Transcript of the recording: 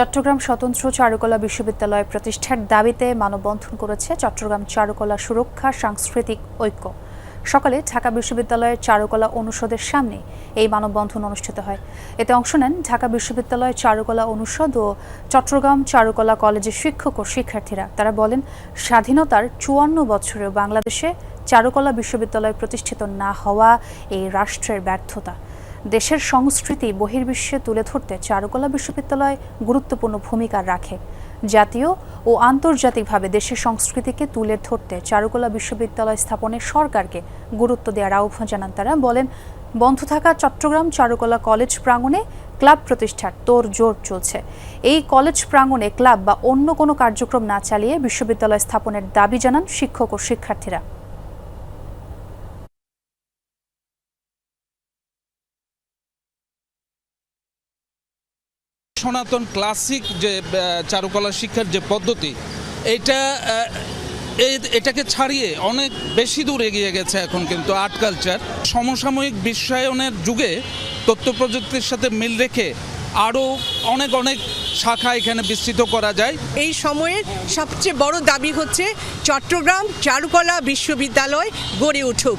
চট্টগ্রাম স্বতন্ত্র চারুকলা বিশ্ববিদ্যালয় প্রতিষ্ঠার দাবিতে মানববন্ধন করেছে চট্টগ্রাম চারুকলা সুরক্ষা সাংস্কৃতিক ঐক্য। সকালে ঢাকা বিশ্ববিদ্যালয়ের চারুকলা অনুষদের সামনে এই মানববন্ধন অনুষ্ঠিত হয়। এতে অংশ নেন ঢাকা বিশ্ববিদ্যালয়ের চারুকলা অনুষদ ও চট্টগ্রাম চারুকলা কলেজের শিক্ষক ও শিক্ষার্থীরা। তারা বলেন, স্বাধীনতার চুয়ান্ন বছরেও বাংলাদেশে চারুকলা বিশ্ববিদ্যালয় প্রতিষ্ঠিত না হওয়া এই রাষ্ট্রের ব্যর্থতা। দেশের সংস্কৃতি বহির্বিশ্বে তুলে ধরতে চারুকলা বিশ্ববিদ্যালয় গুরুত্বপূর্ণ ভূমিকা রাখে। জাতীয় ও আন্তর্জাতিকভাবে দেশের সংস্কৃতিকে তুলে ধরতে চারুকলা বিশ্ববিদ্যালয় স্থাপনে সরকারকে গুরুত্ব দেওয়ার আহ্বান জানান তারা। বলেন, বন্ধ থাকা চট্টগ্রাম চারুকলা কলেজ প্রাঙ্গণে ক্লাব প্রতিষ্ঠার তোর জোর চলছে। এই কলেজ প্রাঙ্গণে ক্লাব বা অন্য কোনো কার্যক্রম না চালিয়ে বিশ্ববিদ্যালয় স্থাপনের দাবি জানান শিক্ষক ও শিক্ষার্থীরা। সনাতন ক্লাসিক যে চারুকলা শিক্ষার যে পদ্ধতি, এটা এটাকে ছাড়িয়ে অনেক বেশি দূর এগিয়ে গেছে এখন কিন্তু আর্ট কালচার। সমসাময়িক বিশ্বায়নের যুগে তথ্য প্রযুক্তির সাথে মিল রেখে আরও অনেক অনেক শাখা এখানে বিস্তৃত করা যায়। এই সময়ের সবচেয়ে বড় দাবি হচ্ছে চট্টগ্রাম চারুকলা বিশ্ববিদ্যালয় গড়ে উঠুক।